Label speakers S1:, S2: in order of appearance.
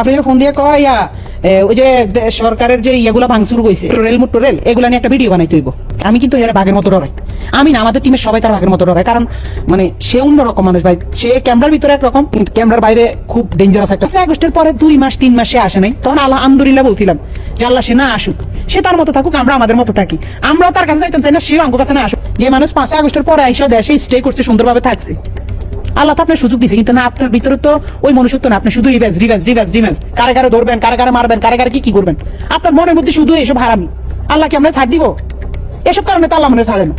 S1: আপনি যে ফোন দিয়ে কয়, ইয়া ওই যে সরকারের যে ইয়েগুলা ভাঙচুর হয়েছে রেল মোটর রেল এগুলা নিয়ে একটা ভিডিও বানাইতে হইব। আমি কিন্তু এর বাঘের মতো ডরাই। আমি না, আমাদের টিমের সবাই তার বাঘের মতো ডরাই কারণ মানে সে অন্যরকম মানুষ ভাই, সে ক্যামেরার ভিতরে একরকম, কিন্তু ক্যামেরার বাইরে খুব ডেঞ্জারাস একটা পাঁচই আগস্টের পরে দুই মাস, তিন মাস সে আসে নাই, তখন আল্লাহ আলহামদুলিল্লাহ বলছিলাম যে আল্লাহ সে না আসুক, সে তার মতো থাকুক, আমরা আমাদের মতো থাকি। আমরাও তার কাছে যাইতাম চাই না সেও আমার কাছে না আসুক। যে মানুষ পাঁচই আগস্টের পরে আইসা দেশে স্টে করছে, সুন্দরভাবে থাকছে। আল্লাহ তো আপনার সুযোগ দিছে, কিন্তু না, আপনার ভিতরে তো ওই মনুষ্যত্ব না। আপনি শুধু রিভেন্স রিভেন্স রিভেন্স রিভেন্স কারে কারে ধরবেন, কারে কারে মারবেন, কারে কারে কি কি করবেন? আপনার মনের মধ্যে শুধু এসব হারামি। আল্লাহকে আমরা ছাড় দিব। এসব কারণে তো আল্লাহ মনে ছাড়েন